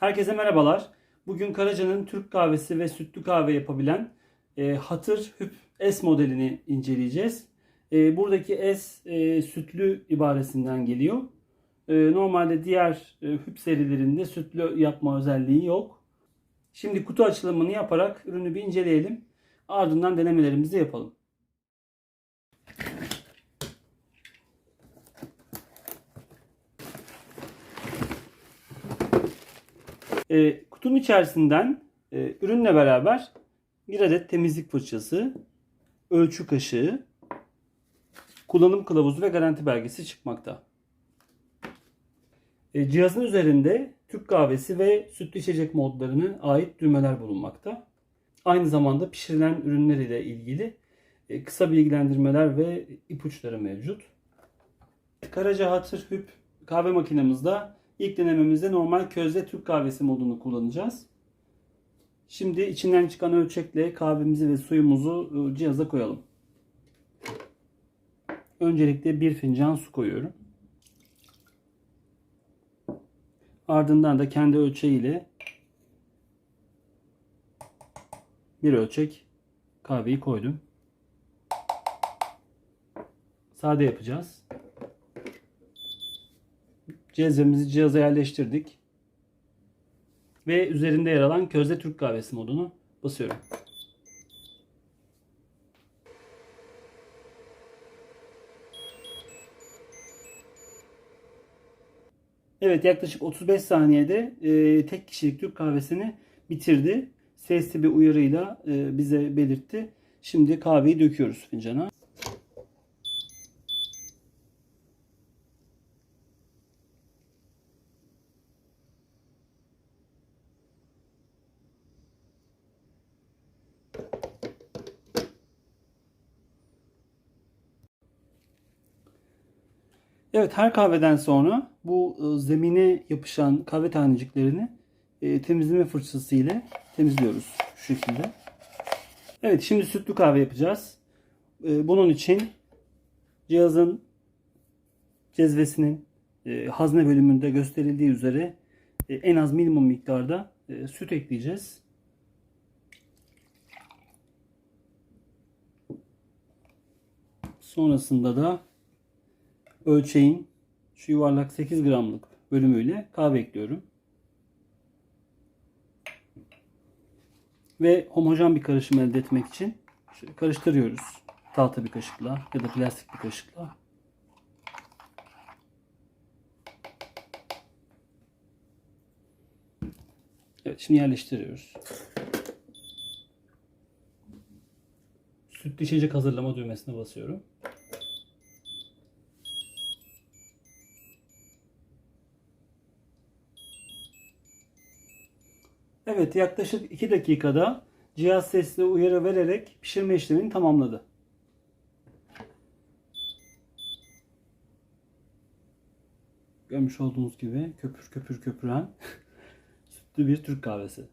Herkese merhabalar. Bugün Karaca'nın Türk kahvesi ve sütlü kahve yapabilen e, Hatır Hüp S modelini inceleyeceğiz. E, buradaki S e, sütlü ibaresinden geliyor. E, normalde diğer e, Hüp serilerinde sütlü yapma özelliği yok. Şimdi kutu açılımını yaparak ürünü bir inceleyelim. Ardından denemelerimizi yapalım. E, kutunun içerisinden e, ürünle beraber bir adet temizlik fırçası, ölçü kaşığı, kullanım kılavuzu ve garanti belgesi çıkmakta. E, cihazın üzerinde Türk kahvesi ve sütlü içecek modlarına ait düğmeler bulunmakta. Aynı zamanda pişirilen ürünler ile ilgili e, kısa bilgilendirmeler ve ipuçları mevcut. Karaca Hatır Hüp kahve makinemizde ilk denememizde normal közde Türk kahvesi modunu kullanacağız. Şimdi içinden çıkan ölçekle kahvemizi ve suyumuzu e, cihaza koyalım. Öncelikle bir fincan su koyuyorum. Ardından da kendi ölçeğiyle bir ölçek kahveyi koydum. Sade yapacağız. Cezvemizi cihaza yerleştirdik. Ve üzerinde yer alan közde Türk kahvesi modunu basıyorum. Evet yaklaşık 35 saniyede e, tek kişilik Türk kahvesini bitirdi. Sesli bir uyarıyla e, bize belirtti. Şimdi kahveyi döküyoruz fincana. Evet her kahveden sonra bu e, zemine yapışan kahve taneciklerini e, temizleme fırçası ile temizliyoruz şu şekilde. Evet şimdi sütlü kahve yapacağız. E, bunun için cihazın cezvesinin hazne bölümünde gösterildiği üzere en az minimum miktarda süt ekleyeceğiz. Sonrasında da ölçeğin şu yuvarlak 8 gramlık bölümüyle kahve ekliyorum. Ve homojen bir karışım elde etmek için karıştırıyoruz. Tahta bir kaşıkla ya da plastik bir kaşıkla. Evet şimdi yerleştiriyoruz. Sütlü içecek hazırlama düğmesine basıyorum. Evet yaklaşık 2 dakikada cihaz sesli uyarı vererek pişirme işlemini tamamladı. Görmüş olduğunuz gibi köpür köpür köpüren sütlü bir Türk kahvesi.